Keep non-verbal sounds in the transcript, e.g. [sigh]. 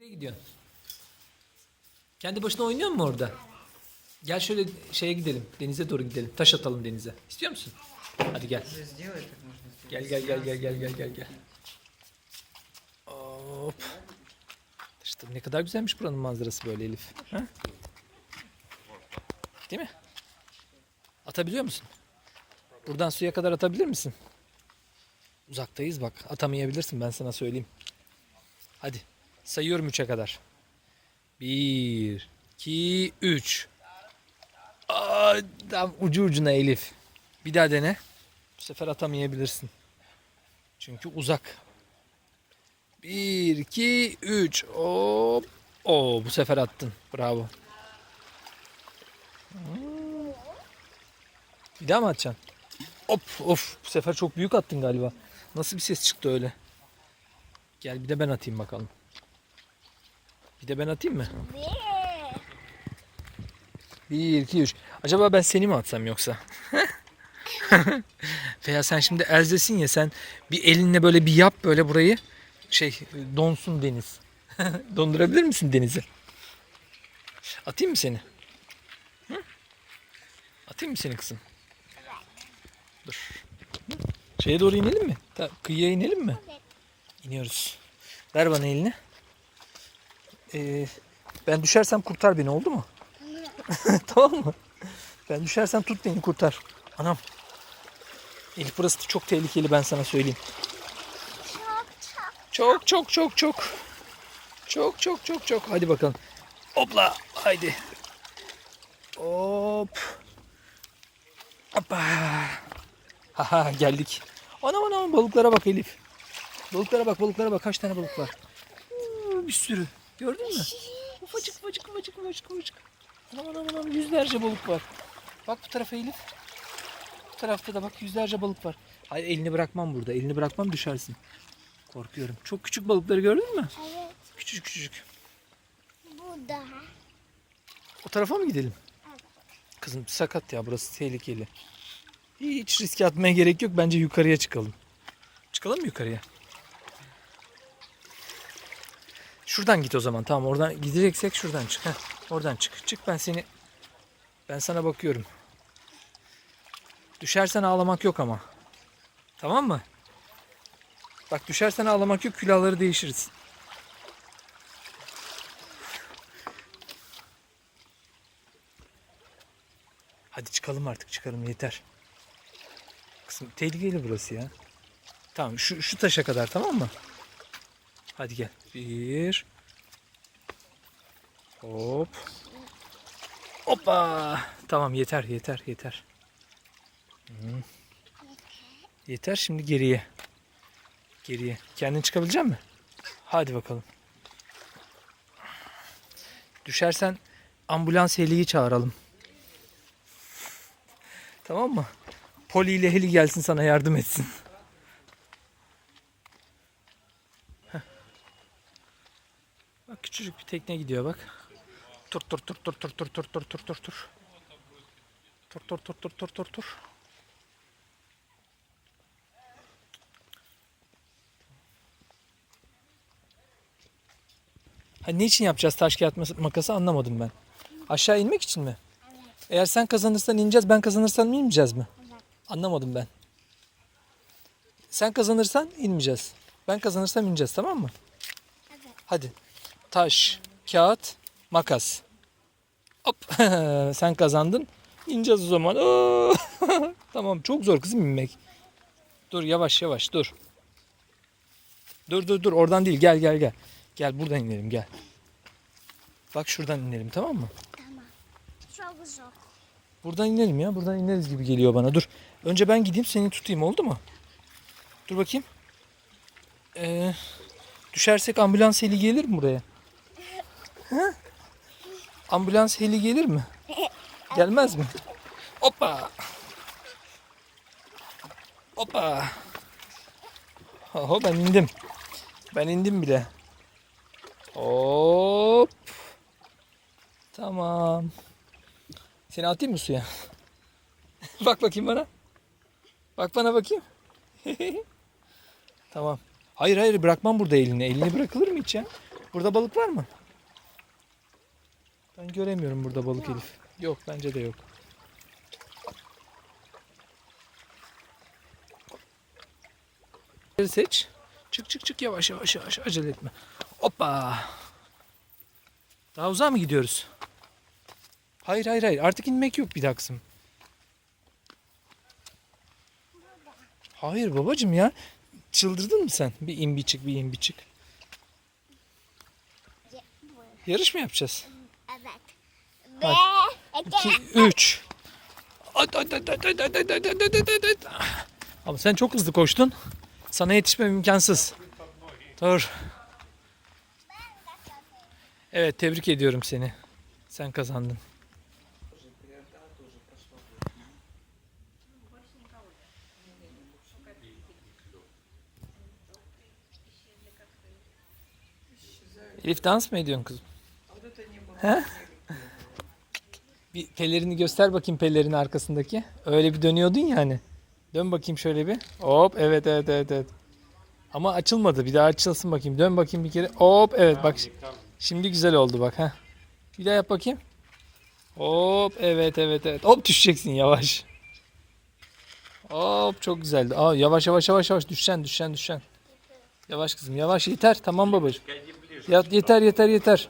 Nereye gidiyorsun? Kendi başına oynuyor mu orada? Gel şöyle şeye gidelim. Denize doğru gidelim. Taş atalım denize. İstiyor musun? Hadi gel. Gel gel gel gel gel gel gel gel. Hop. İşte ne kadar güzelmiş buranın manzarası böyle Elif. Ha? Değil mi? Atabiliyor musun? Buradan suya kadar atabilir misin? Uzaktayız bak. Atamayabilirsin ben sana söyleyeyim. Hadi. Sayıyorum 3'e kadar. 1 2 3 Aa, tam ucu ucuna Elif. Bir daha dene. Bu sefer atamayabilirsin. Çünkü uzak. 1 2 3 hop. Oo bu sefer attın. Bravo. Bir daha mı atacaksın? Hop of bu sefer çok büyük attın galiba. Nasıl bir ses çıktı öyle? Gel bir de ben atayım bakalım. Bir de ben atayım mı? 1 2 3. Acaba ben seni mi atsam yoksa? [laughs] Veya sen şimdi Elze'sin ya sen bir elinle böyle bir yap böyle burayı şey donsun deniz. [laughs] Dondurabilir misin denizi? Atayım mı seni? Hı? Atayım mı seni kızım? Dur. Şeye doğru inelim mi? Ta, kıyıya inelim mi? İniyoruz. Ver bana elini. Ee, ben düşersem kurtar beni oldu mu? [laughs] tamam mı? Ben düşersem tut beni kurtar. Anam. Elif burası çok tehlikeli ben sana söyleyeyim. Çok çok çok çok. Çok çok çok çok. Hadi bakalım. Hopla. Haydi. Hop. Hoppa. Haha geldik. Anam anam balıklara bak Elif. Balıklara bak balıklara bak. Kaç tane balık var? Bir sürü. Gördün mü? Ufacık ufacık ufacık ufacık ufacık. Anam anam anam yüzlerce balık var. Bak bu tarafa Elif. Bu tarafta da bak yüzlerce balık var. Hayır elini bırakmam burada. Elini bırakmam düşersin. Korkuyorum. Çok küçük balıkları gördün mü? Evet, Küçücük küçücük. bu da. O tarafa mı gidelim? Kızım sakat ya burası tehlikeli. Hiç riske atmaya gerek yok. Bence yukarıya çıkalım. Çıkalım mı yukarıya? Şuradan git o zaman. Tamam oradan gideceksek şuradan çık. Heh, oradan çık. Çık ben seni ben sana bakıyorum. Düşersen ağlamak yok ama. Tamam mı? Bak düşersen ağlamak yok. Külahları değişiriz. Hadi çıkalım artık çıkalım yeter. Kızım tehlikeli burası ya. Tamam şu, şu taşa kadar tamam mı? Hadi gel. Bir. Hop. Hoppa. Tamam yeter yeter yeter. Hı. Yeter şimdi geriye. Geriye. Kendin çıkabilecek misin? Hadi bakalım. Düşersen ambulans heliyi çağıralım. Tamam mı? Poli ile Heli gelsin sana yardım etsin. Heh. Bak küçücük bir tekne gidiyor bak. Tur tur tur tur tur tur tur tur tur tur tur. Tur tur tur tur tur tur tur. Ha, ne için yapacağız taş kağıt makası anlamadım ben. Aşağı inmek için mi? Eğer sen kazanırsan ineceğiz, ben kazanırsam inmeyeceğiz mi? Anlamadım ben. Sen kazanırsan inmeyeceğiz. Ben kazanırsam ineceğiz tamam mı? Hadi. Taş, kağıt, makas. Hop. [laughs] sen kazandın. İneceğiz o zaman. [laughs] Tamam çok zor kızım inmek. Dur yavaş yavaş dur. Dur dur dur oradan değil gel gel gel. Gel buradan inelim gel. Bak şuradan inelim tamam mı? Tamam. Çok zor. Buradan inelim ya. Buradan ineriz gibi geliyor bana. Dur. Önce ben gideyim seni tutayım oldu mu? Dur bakayım. Ee, düşersek ambulans heli gelir mi buraya? Ha? Ambulans heli gelir mi? Gelmez mi? Hoppa. Hoppa. Oho ben indim. Ben indim bile. Hop. Tamam. Seni atayım mı suya? [laughs] Bak bakayım bana. Bak bana bakayım. [laughs] tamam. Hayır hayır bırakmam burada elini. Elini bırakılır mı hiç ya? Burada balık var mı? Ben göremiyorum burada balık Elif. Yok bence de yok. Seç. Çık çık çık yavaş yavaş yavaş acele etme. Hoppa. Daha uzağa mı gidiyoruz? Hayır hayır hayır artık inmek yok bir daha kızım. Hayır babacım ya. Çıldırdın mı sen? Bir in bir çık bir in bir çık. Yarış mı yapacağız? Hadi. 2, 3. Ama sen çok hızlı koştun. Sana yetişmem imkansız. Dur. Evet tebrik ediyorum seni. Sen kazandın. Elif dans mı ediyorsun kızım? He? Bir pelerini göster bakayım pelerin arkasındaki. Öyle bir dönüyordun ya hani. Dön bakayım şöyle bir. Hop evet evet evet evet. Ama açılmadı. Bir daha açılsın bakayım. Dön bakayım bir kere. Hop evet bak. Şimdi güzel oldu bak ha. Bir daha yap bakayım. Hop evet evet evet. Hop düşeceksin yavaş. Hop çok güzeldi. Aa yavaş yavaş yavaş yavaş düşen düşen düşen. Yavaş kızım yavaş yeter. Tamam babacığım. Ya, yeter yeter yeter.